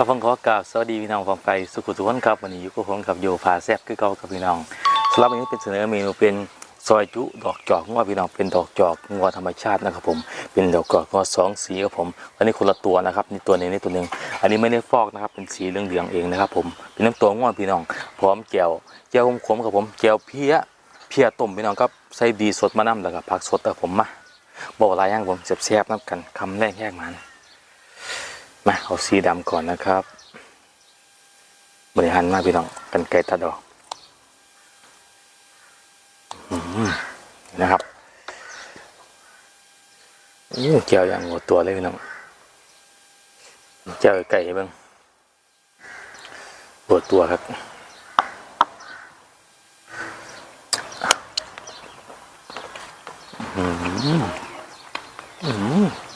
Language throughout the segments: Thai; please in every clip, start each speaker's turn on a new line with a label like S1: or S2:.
S1: ก็ฟังขอกราบสวัสดีพี่น้องฟังไกลสุขุทุกคนครับวันนี้อยู่กับผมกับโยพาแซบคือเก่ากับพี่น้องสำหรับวันนี้เป็นเสนอเมนูเป็นซอยจุดอกจอกงัวพี่น้องเป็นดอกจอกงัวธรรมชาตินะครับผมเป็นดอกจอกงัวสองสีครับผมอันนี้คนละตัวนะครับนี่ตัวนึงนี่ตัวหนึงอันนี้ไม่ได้ฟอกนะครับเป็นสีเหลืองๆเองนะครับผมเป็นน้ำตัวงัวพี่น้อง พร้อมแจ่วแจ่วขมๆครับผมแจ่วเพี้ยเพี้ยต้มพี่น้องครับใส่ดีสดมะน้ำแล้วก็ผักสดแต่ผมมาบอกอะไรย่างผมแซ่บๆน้ำกันคำแรกแยกมัน มาเอาสีดำก่อนนะครับ บริหารมาพี่น้องกันไกลตัดออกอนะครับเจียวอย่างหัวตัวเลยพี่น้องเจียวไก่บ้างหัวตัวครับอืมอืม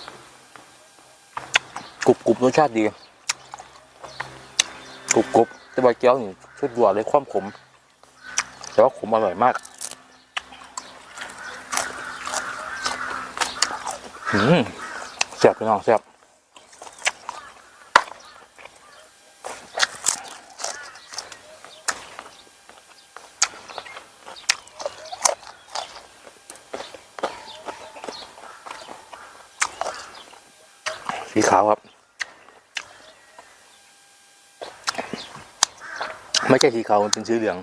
S1: กรุบกรุบรสชาติดีกรุบกรุบแต่ใบเกี๊ยวนี่ชุดบัวเลยความขม แต่ว่าขมอร่อยมากอืมแซ่บพี่น้องแซ่บสีขาวครับ ไม่ใช่สีขาวมันเป็นสีเหลือง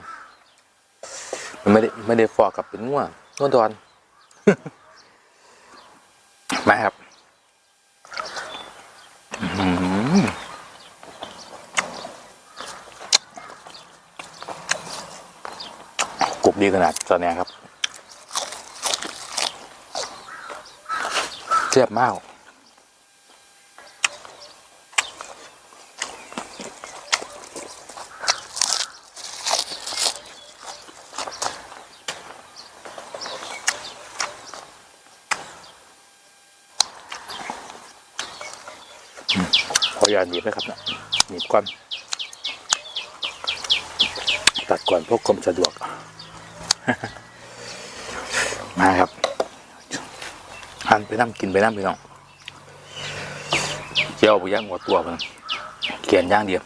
S1: มันไม่ได้ไม่ได้ฟอกกับเป็นง่วงง่วงดอนมาครับอื้อหือกรุบดีขนาดตอนนี้ครับเจ็บมาก ขออย่าตหนีบนะครับนะหนีบก่อนตัดก่อนเพวกคมสะดวก มาครับหันไปน้ำกินไปน้ำพี่น้องเจียวไปย่างหัวตัวมันเขียนย่างเดียว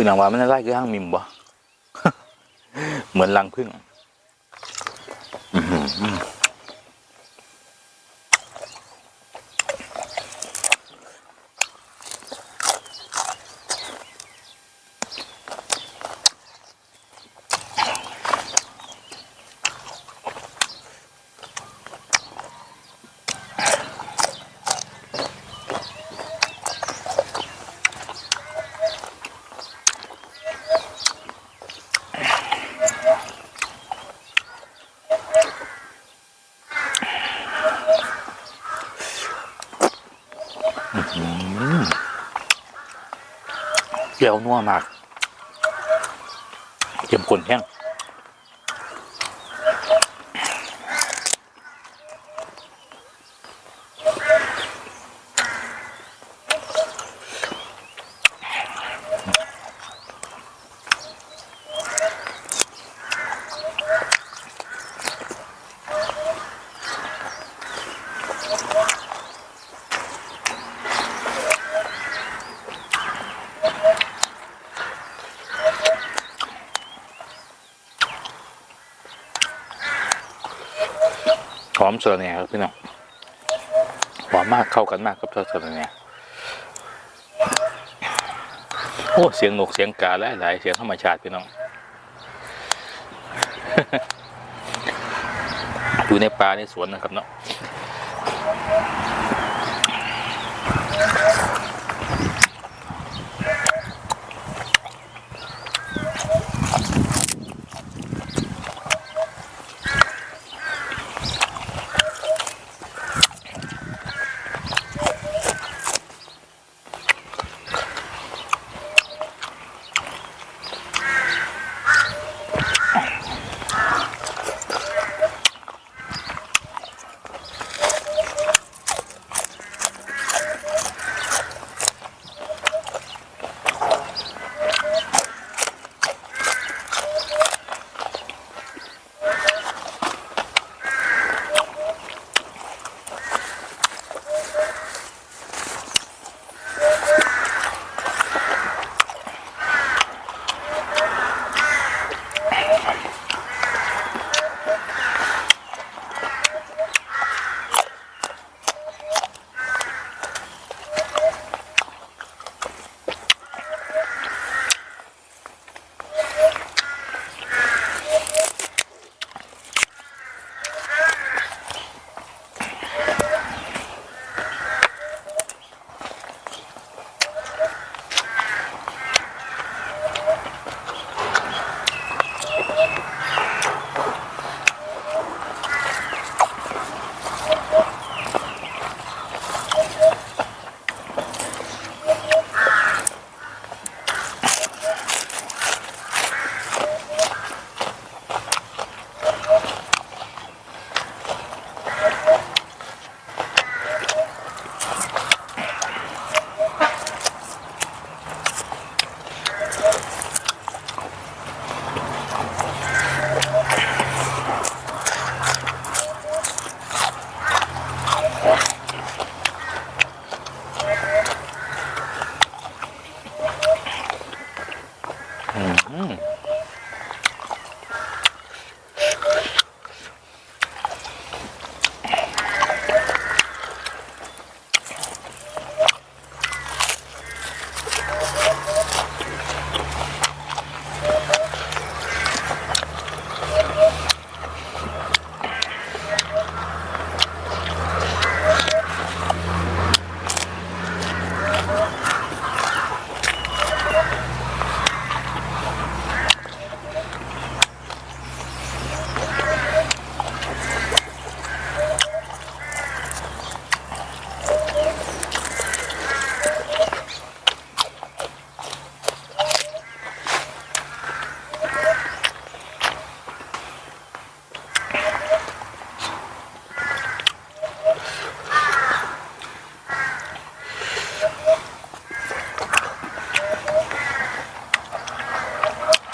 S1: พึ่งนางวามันไล่คือห้างมิมบ่เหมือนรังพึ่ง อื้อ หือเจียวนัวมากเข้มข้นแห้ง หอมสระแหน่ครับพี่น้องหอมมากเข้ากันมากกับสระแหน่โอ้เสียงนกเสียงกาหลายหลายเสียงธรรมชาติพี่น้องอยู่ในป่าในสวนนะครับเนาะ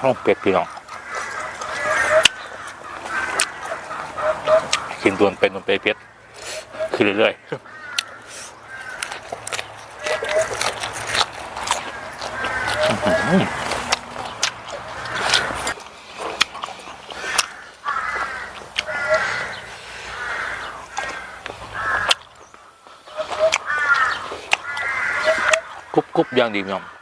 S1: ข้าวเป็ดพี่น้องกินตัวนเป็นตัวนเป็ดเป็ดขึ้นเรื่อยๆอื้อหือกุบกุบอย่างดีพี่น้อ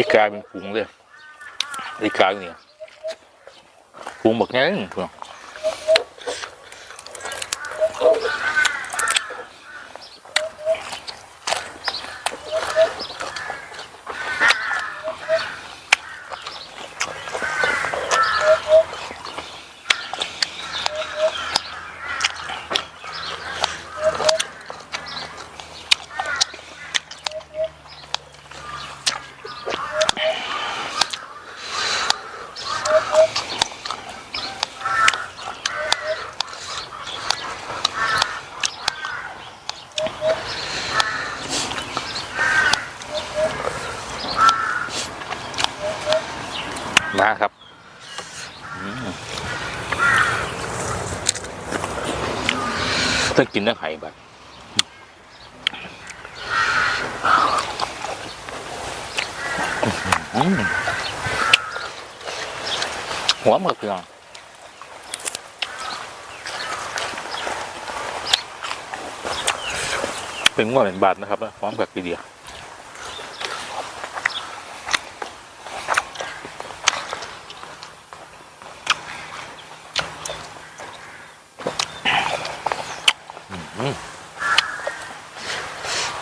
S1: อีกาเป็นฝูงเลยอีกาเนี่ยฝูงบักแง่เพื่อน มาครับอืมต้องกินต้อไข่แบบหัวหมึกเพียงเป็นงวดเป็นบาทนะครับพร้อมกับปีเดียว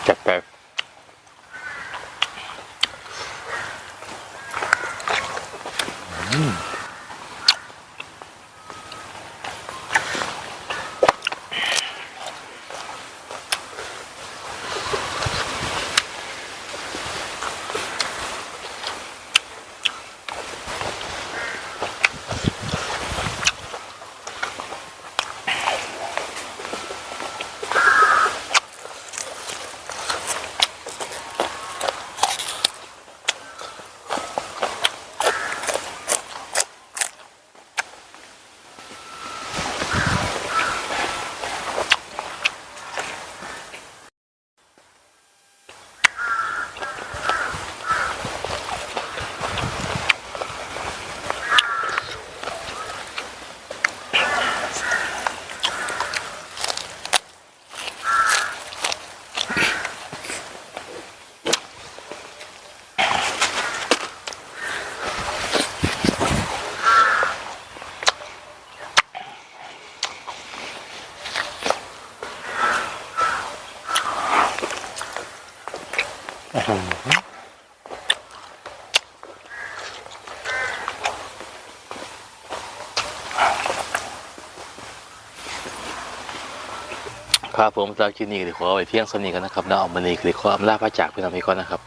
S1: จัดไปอืม ครับผมจากคลิปนี้ก็ขอเอาไว้เพียงสำนีกันนะครับแล้วเอามานีก็ขออำลาพระจากพี่น้องพี่ก่อนนะครับ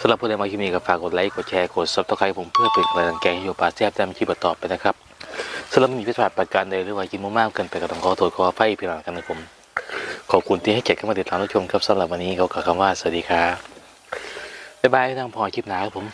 S1: สำหรับผู้ใดมาคลิปนี้ก็ฝากกดไลค์กดแชร์กดซับสไครต์ผมเพื่อเป็นกำลังใจให้โยปาแซ่บแต้มคลิปต่อไปนะครับสำหรับมีพิพาทประการใดหรือว่ากินมากๆเกินไปก็ต้องขอโทษขออภัยพี่น้องกันนะผมขอบคุณที่ให้เกียรติเข้ามาติดตามรับชมครับสำหรับวันนี้เขากล่าวคำว่าสวัสดีครับบ๊ายบายทางพอคลิปหน้าครับผม